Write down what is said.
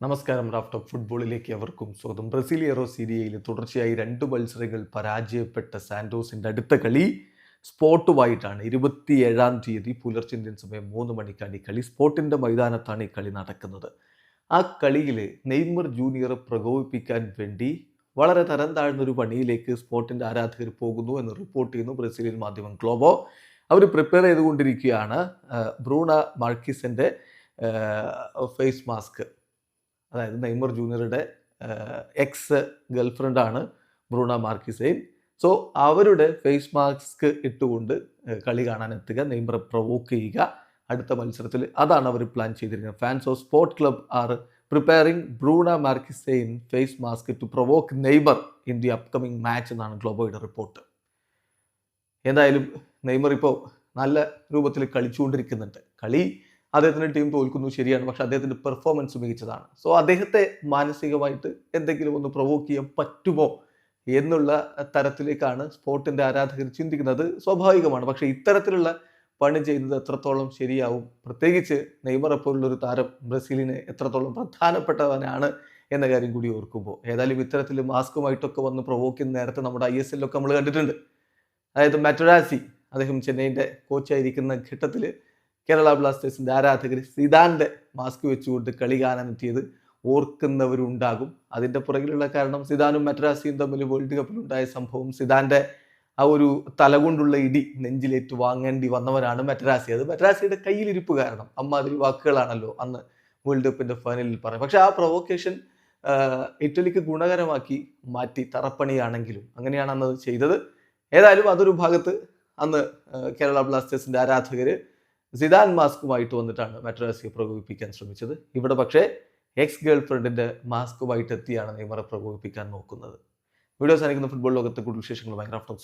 നമസ്കാരം raft of ഫുട്ബോളിലേക്ക് അവർക്കും സ്വാഗതം. ബ്രസീലിയറോ സീരിയയിൽ തുടർച്ചയായി രണ്ട് മത്സരങ്ങൾ പരാജയപ്പെട്ട സാന്റോസിന്റെ അടുത്ത കളി സ്പോട്ടുമായിട്ടാണ്. ഇരുപത്തിയേഴാം തീയതി പുലർച്ചെ ഇന്ത്യൻ സമയം മൂന്ന് മണിക്കാണ് ഈ കളി. സ്പോട്ടിന്റെ മൈതാനത്താണ് ഈ കളി നടക്കുന്നത്. ആ കളിയിൽ നെയ്മർ ജൂനിയർ പ്രകോപിപ്പിക്കാൻ വേണ്ടി വളരെ തരം താഴ്ന്നൊരു പണിയിലേക്ക് സ്പോട്ടിന്റെ ആരാധകർ പോകുന്നു എന്ന് റിപ്പോർട്ട് ചെയ്യുന്നു ബ്രസീലിയൻ മാധ്യമം ഗ്ലോബോ. അവർ പ്രിപ്പയർ ചെയ്തുകൊണ്ടിരിക്കുകയാണ് ബ്രൂണ മാർക്കിസിന്റെ ഫേസ് മാസ്ക്. അതായത് നെയ്മർ ജൂനിയറുടെ എക്സ് ഗേൾഫ്രണ്ടാണ് ബ്രൂണ മാർക്കിസൈൻ സോ അവരുടെ ഫേസ് മാസ്ക് ഇട്ടുകൊണ്ട് കളി കാണാൻ എത്തുക നെയ്മറെ പ്രൊവോക്ക് ചെയ്യുക അടുത്ത മത്സരത്തിൽ അതാണ് അവർ പ്ലാൻ ചെയ്തിരിക്കുന്നത്. Fans of sports club are preparing Bruna Marquezine face mask to provoke Neymar in the upcoming match എന്നാണ് ഗ്ലോബോയുടെ റിപ്പോർട്ട്. എന്തായാലും നെയ്മർ ഇപ്പോൾ നല്ല രൂപത്തിൽ കളിച്ചുകൊണ്ടിരിക്കുന്നുണ്ട്. കളി അദ്ദേഹത്തിന്റെ ടീം തോൽക്കുന്നു ശരിയാണ്. പക്ഷെ അദ്ദേഹത്തിന്റെ പെർഫോമൻസ് മികച്ചതാണ്. സോ അദ്ദേഹത്തെ മാനസികമായിട്ട് എന്തെങ്കിലും ഒന്ന് പ്രൊവോക്ക് ചെയ്യാൻ പറ്റുമോ എന്നുള്ള തരത്തിലേക്കാണ് സ്പോർട്ടിന്റെ ആരാധകർ ചിന്തിക്കുന്നത്. സ്വാഭാവികമാണ്. പക്ഷേ ഇത്തരത്തിലുള്ള പണി ചെയ്യുന്നത് എത്രത്തോളം ശരിയാവും? പ്രത്യേകിച്ച് നെയ്മറെ പോലുള്ളൊരു താരം ബ്രസീലിന് എത്രത്തോളം പ്രധാനപ്പെട്ടവനാണ് എന്ന കാര്യം കൂടി ഓർക്കുമ്പോൾ ഏതായാലും ഇത്തരത്തിൽ മാസ്കുമായിട്ടൊക്കെ വന്ന് പ്രൊവോക്ക് ചെയ്യുന്ന നേരത്തെ നമ്മുടെ ഐ എസ് എല്ലൊക്കെ നമ്മൾ കണ്ടിട്ടുണ്ട്. അതായത് മാറ്ററാസി അദ്ദേഹം ചെന്നൈന്റെ കോച്ചായിരിക്കുന്ന ഘട്ടത്തിൽ കേരള ബ്ലാസ്റ്റേഴ്സിന്റെ ആരാധകർ സിദാന്റെ മാസ്ക് വെച്ചുകൊണ്ട് കളി കാണാനെത്തിയത് ഓർക്കുന്നവരുണ്ടാകും. അതിന്റെ പുറകിലുള്ള കാരണം സിദാനും മദ്രാസിയും തമ്മിൽ വേൾഡ് കപ്പിലുണ്ടായ സംഭവം സിദാന്റെ ആ ഒരു തലകൊണ്ടുള്ള ഇടി നെഞ്ചിലേറ്റ് വാങ്ങേണ്ടി വന്നവരാണ് മദ്രാസി. അത് മദ്രാസിയുടെ കയ്യിലിരിപ്പ് കാരണം. അമ്മാതിരി വാക്കുകളാണല്ലോ അന്ന് വേൾഡ് കപ്പിന്റെ ഫൈനലിൽ പറയും പക്ഷേ ആ പ്രൊവോക്കേഷൻ ഇറ്റലിക്ക് ഗുണകരമാക്കി മാറ്റി തറപ്പണിയാണെങ്കിലും അങ്ങനെയാണ് അന്ന് ചെയ്തത്. ഏതായാലും അതൊരു ഭാഗത്ത് അന്ന് കേരള ബ്ലാസ്റ്റേഴ്സിന്റെ ആരാധകര് സിദാൻ മാസ്കുമായിട്ട് വന്നിട്ടാണ് മെട്രാസിയെ പ്രകോപിപ്പിക്കാൻ ശ്രമിച്ചത്. ഇവിടെ പക്ഷേ എക്സ് ഗേൾ ഫ്രണ്ടിന്റെ മാസ്കുമായിട്ട് എത്തിയാണ് നെയ്മറെ പ്രകോപിപ്പിക്കാൻ നോക്കുന്നത്. വീഡിയോസ് സാധിക്കുന്ന ഫുട്ബോൾ ലോകത്തെ കൂടുതൽ വിശേഷങ്ങൾ ഭയങ്കര എത്താം